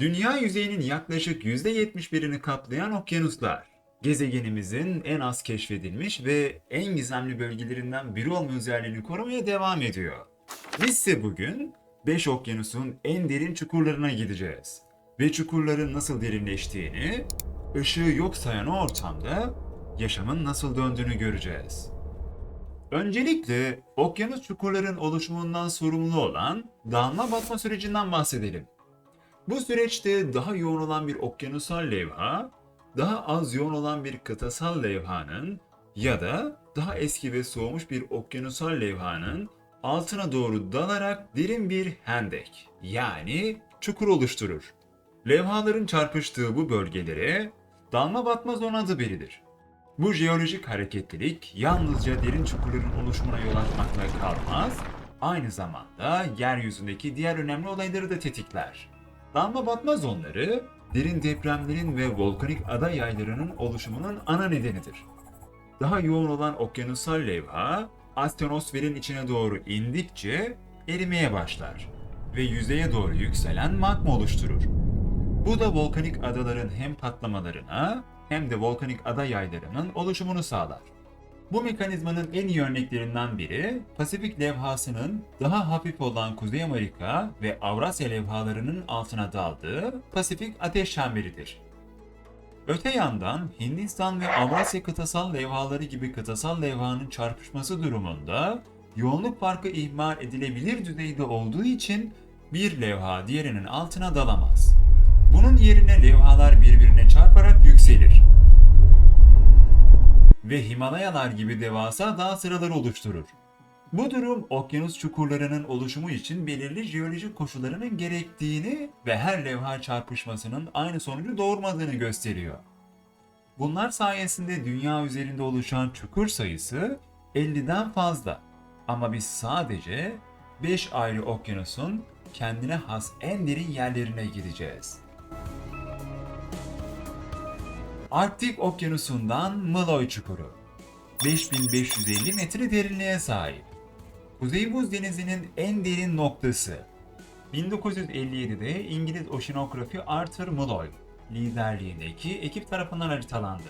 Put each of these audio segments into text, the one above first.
Dünya yüzeyinin yaklaşık %71'ini kaplayan okyanuslar, gezegenimizin en az keşfedilmiş ve en gizemli bölgelerinden biri olma özelliğini korumaya devam ediyor. Biz ise bugün 5 okyanusun en derin çukurlarına gideceğiz. Ve çukurların nasıl derinleştiğini, ışığı yok sayan o ortamda yaşamın nasıl döndüğünü göreceğiz. Öncelikle okyanus çukurların oluşumundan sorumlu olan dalma batma sürecinden bahsedelim. Bu süreçte daha yoğun olan bir okyanusal levha, daha az yoğun olan bir kıtasal levhanın ya da daha eski ve soğumuş bir okyanusal levhanın altına doğru dalarak derin bir hendek yani çukur oluşturur. Levhaların çarpıştığı bu bölgelere dalma batma zon adı verilir. Bu jeolojik hareketlilik yalnızca derin çukurların oluşumuna yol açmakla kalmaz, aynı zamanda yeryüzündeki diğer önemli olayları da tetikler. Dalma batma zonları, derin depremlerin ve volkanik ada yaylarının oluşumunun ana nedenidir. Daha yoğun olan okyanusal levha, astenosferin içine doğru indikçe erimeye başlar ve yüzeye doğru yükselen magma oluşturur. Bu da volkanik adaların hem patlamalarına hem de volkanik ada yaylarının oluşumunu sağlar. Bu mekanizmanın en iyi örneklerinden biri Pasifik levhasının daha hafif olan Kuzey Amerika ve Avrasya levhalarının altına daldığı Pasifik ateş çemberidir. Öte yandan Hindistan ve Avrasya kıtasal levhaları gibi kıtasal levhanın çarpışması durumunda yoğunluk farkı ihmal edilebilir düzeyde olduğu için bir levha diğerinin altına dalamaz. Bunun yerine levhalar birbirine çarparak yükselir ve Himalayalar gibi devasa dağ sıraları oluşturur. Bu durum okyanus çukurlarının oluşumu için belirli jeolojik koşullarının gerektiğini ve her levha çarpışmasının aynı sonucu doğurmadığını gösteriyor. Bunlar sayesinde dünya üzerinde oluşan çukur sayısı 50'den fazla. Ama biz sadece 5 ayrı okyanusun kendine has en derin yerlerine gideceğiz. Arktik Okyanusu'ndan Malloy Çukuru 5550 metre derinliğe sahip. Kuzey Buz Denizi'nin en derin noktası. 1957'de İngiliz oşinografi Arthur Malloy liderliğindeki ekip tarafından haritalandı.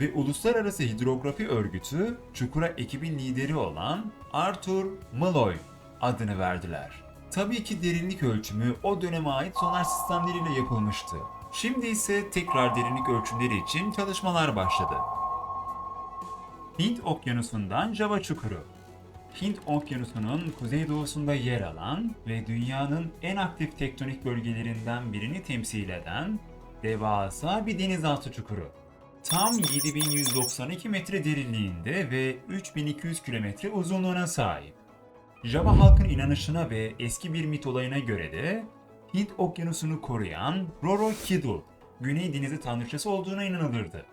Ve Uluslararası Hidrografi Örgütü çukura ekibin lideri olan Arthur Malloy adını verdiler. Tabii ki derinlik ölçümü o döneme ait sonar sistemleriyle yapılmıştı. Şimdi ise tekrar derinlik ölçümleri için çalışmalar başladı. Hint Okyanusu'ndan Java Çukuru Hint Okyanusu'nun kuzeydoğusunda yer alan ve dünyanın en aktif tektonik bölgelerinden birini temsil eden devasa bir denizaltı çukuru. Tam 7192 metre derinliğinde ve 3200 kilometre uzunluğuna sahip. Java halkın inanışına ve eski bir mit olayına göre de Hint okyanusunu koruyan Roro Kidul, Güney Denizi tanrıçası olduğuna inanılırdı.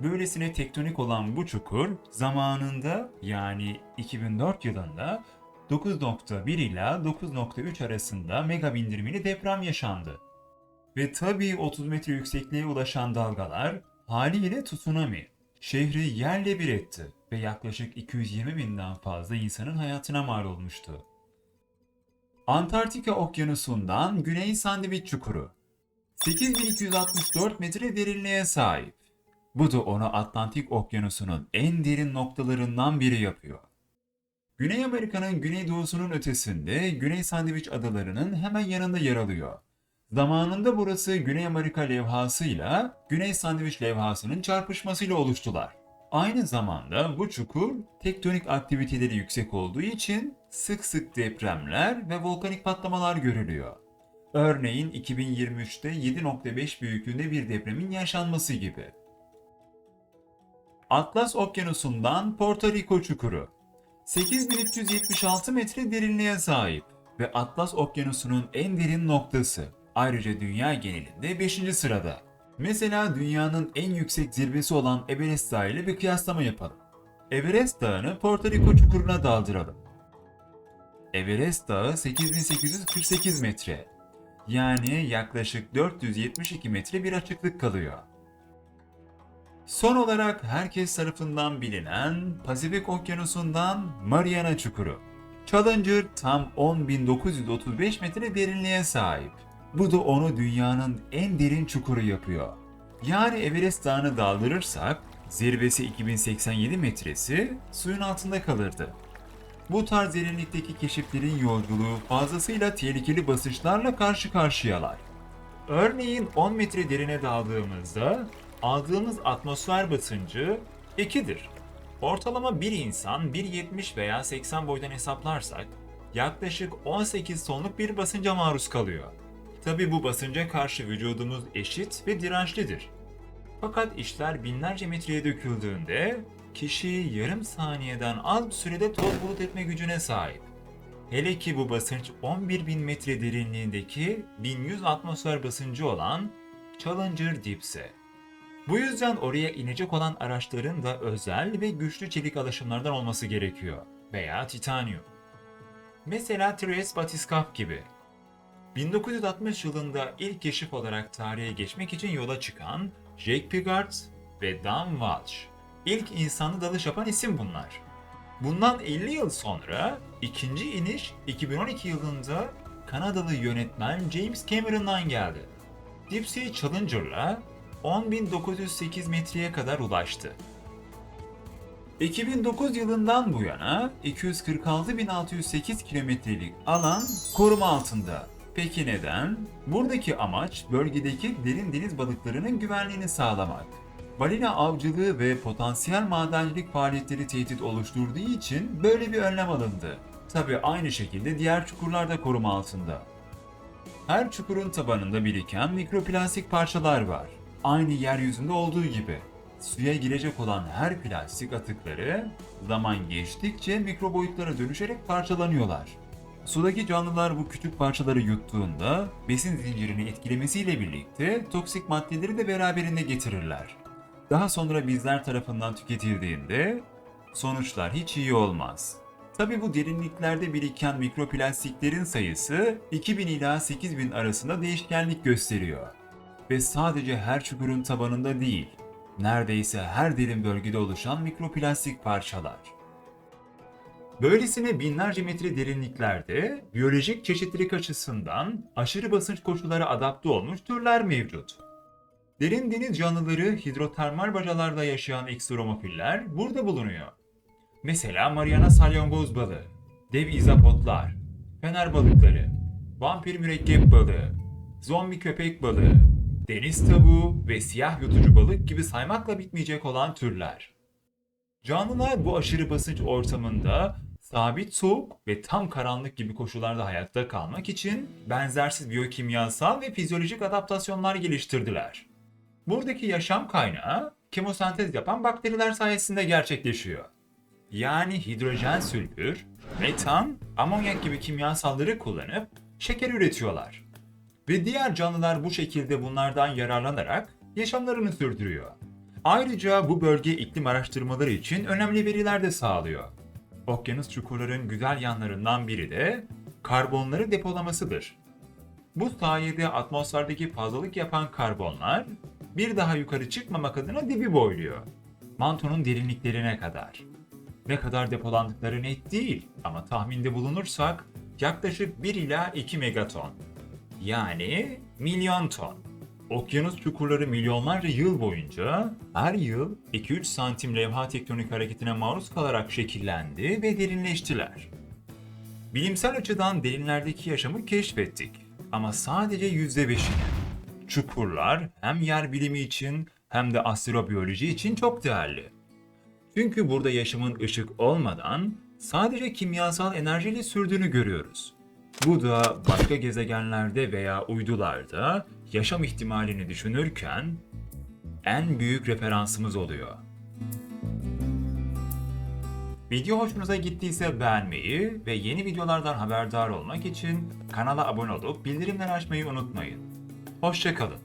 Böylesine tektonik olan bu çukur zamanında yani 2004 yılında 9.1 ila 9.3 arasında mega bindirmeli deprem yaşandı. Ve tabii 30 metre yüksekliğe ulaşan dalgalar haliyle tsunami şehri yerle bir etti ve yaklaşık 220 binden fazla insanın hayatına mal olmuştu. Antarktika Okyanusu'ndan Güney Sandviç Çukuru 8264 metre derinliğe sahip. Bu da onu Atlantik Okyanusu'nun en derin noktalarından biri yapıyor. Güney Amerika'nın güneydoğusunun ötesinde Güney Sandviç Adaları'nın hemen yanında yer alıyor. Zamanında burası Güney Amerika levhasıyla Güney Sandviç levhasının çarpışmasıyla oluştular. Aynı zamanda bu çukur tektonik aktiviteleri yüksek olduğu için sık sık depremler ve volkanik patlamalar görülüyor. Örneğin 2023'te 7.5 büyüklüğünde bir depremin yaşanması gibi. Atlas Okyanusu'ndan Porto Rico çukuru 8376 metre derinliğe sahip ve Atlas Okyanusu'nun en derin noktası. Ayrıca dünya genelinde 5. sırada. Mesela dünyanın en yüksek zirvesi olan Everest Dağı ile bir kıyaslama yapalım. Everest Dağı'nı Porto Rico çukuruna daldıralım. Everest Dağı 8848 metre. Yani yaklaşık 472 metre bir açıklık kalıyor. Son olarak herkes tarafından bilinen Pasifik Okyanusu'ndan Mariana Çukuru. Challenger tam 10.935 metre derinliğe sahip Bu da onu dünyanın en derin çukuru yapıyor. Yani Everest Dağı'nı daldırırsak zirvesi 2087 metresi suyun altında kalırdı. Bu tarz derinlikteki keşiflerin yolculuğu fazlasıyla tehlikeli basınçlarla karşı karşıyalar. Örneğin 10 metre derine daldığımızda aldığımız atmosfer basıncı 2'dir. Ortalama bir insan 1.70 veya 80 boydan hesaplarsak yaklaşık 18 tonluk bir basınca maruz kalıyor. Tabi bu basınca karşı vücudumuz eşit ve dirençlidir. Fakat işler binlerce metreye döküldüğünde kişi yarım saniyeden az sürede toz bulut etme gücüne sahip. Hele ki bu basınç 11.000 metre derinliğindeki 1100 atmosfer basıncı olan Challenger Deep'se. Bu yüzden oraya inecek olan araçların da özel ve güçlü çelik alaşımlardan olması gerekiyor veya titanyum. Mesela Tres Batiscaf gibi. 1960 yılında ilk keşif olarak tarihe geçmek için yola çıkan Jake Piggart ve Dan Walsh. İlk insanlı dalış yapan isim bunlar. Bundan 50 yıl sonra ikinci iniş 2012 yılında Kanadalı yönetmen James Cameron'dan geldi. Deep Challenger'la 10.908 metreye kadar ulaştı. 2009 yılından bu yana 246.608 kilometrelik alan koruma altında. Peki neden? Buradaki amaç bölgedeki derin deniz balıklarının güvenliğini sağlamak. Balina avcılığı ve potansiyel madencilik faaliyetleri tehdit oluşturduğu için böyle bir önlem alındı. Tabi aynı şekilde diğer çukurlar da koruma altında. Her çukurun tabanında biriken mikroplastik parçalar var. Aynı yeryüzünde olduğu gibi. Suya girecek olan her plastik atıkları zaman geçtikçe mikro boyutlara dönüşerek parçalanıyorlar. Sudaki canlılar bu küçük parçaları yuttuğunda besin zincirini etkilemesiyle birlikte toksik maddeleri de beraberinde getirirler. Daha sonra bizler tarafından tüketildiğinde sonuçlar hiç iyi olmaz. Tabi bu derinliklerde biriken mikroplastiklerin sayısı 2000 ila 8000 arasında değişkenlik gösteriyor. Ve sadece her çukurun tabanında değil, neredeyse her derin bölgede oluşan mikroplastik parçalar. Böylesine binlerce metre derinliklerde biyolojik çeşitlilik açısından aşırı basınç koşullara adapte olmuş türler mevcut. Derin deniz canlıları hidrotermal bacalarda yaşayan ekstremofiller burada bulunuyor. Mesela Mariana salyangoz balığı, dev izapotlar, fener balıkları, vampir mürekkep balığı, zombi köpek balığı, deniz tavuğu ve siyah yutucu balık gibi saymakla bitmeyecek olan türler. Canlılar bu aşırı basınç ortamında sabit soğuk ve tam karanlık gibi koşullarda hayatta kalmak için benzersiz biyokimyasal ve fizyolojik adaptasyonlar geliştirdiler. Buradaki yaşam kaynağı kemosentez yapan bakteriler sayesinde gerçekleşiyor. Yani hidrojen sülfür, metan, amonyak gibi kimyasalları kullanıp şeker üretiyorlar. Ve diğer canlılar bu şekilde bunlardan yararlanarak yaşamlarını sürdürüyor. Ayrıca bu bölge iklim araştırmaları için önemli veriler de sağlıyor. Okyanus çukurların güzel yanlarından biri de karbonları depolamasıdır. Bu sayede atmosferdeki fazlalık yapan karbonlar bir daha yukarı çıkmamak adına dibi boyluyor. Mantonun derinliklerine kadar. Ne kadar depolandıkları net değil ama tahminde bulunursak yaklaşık 1 ila 2 megaton. Yani milyon ton. Okyanus çukurları milyonlarca yıl boyunca her yıl 2-3 santim levha tektonik hareketine maruz kalarak şekillendi ve derinleştiler. Bilimsel açıdan derinlerdeki yaşamı keşfettik ama sadece %5'ini. Çukurlar hem yer bilimi için hem de astrobiyoloji için çok değerli. Çünkü burada yaşamın ışık olmadan sadece kimyasal enerjiyle sürdüğünü görüyoruz. Bu da başka gezegenlerde veya uydularda yaşam ihtimalini düşünürken en büyük referansımız oluyor. Video hoşunuza gittiyse beğenmeyi ve yeni videolardan haberdar olmak için kanala abone olup bildirimleri açmayı unutmayın. Hoşçakalın.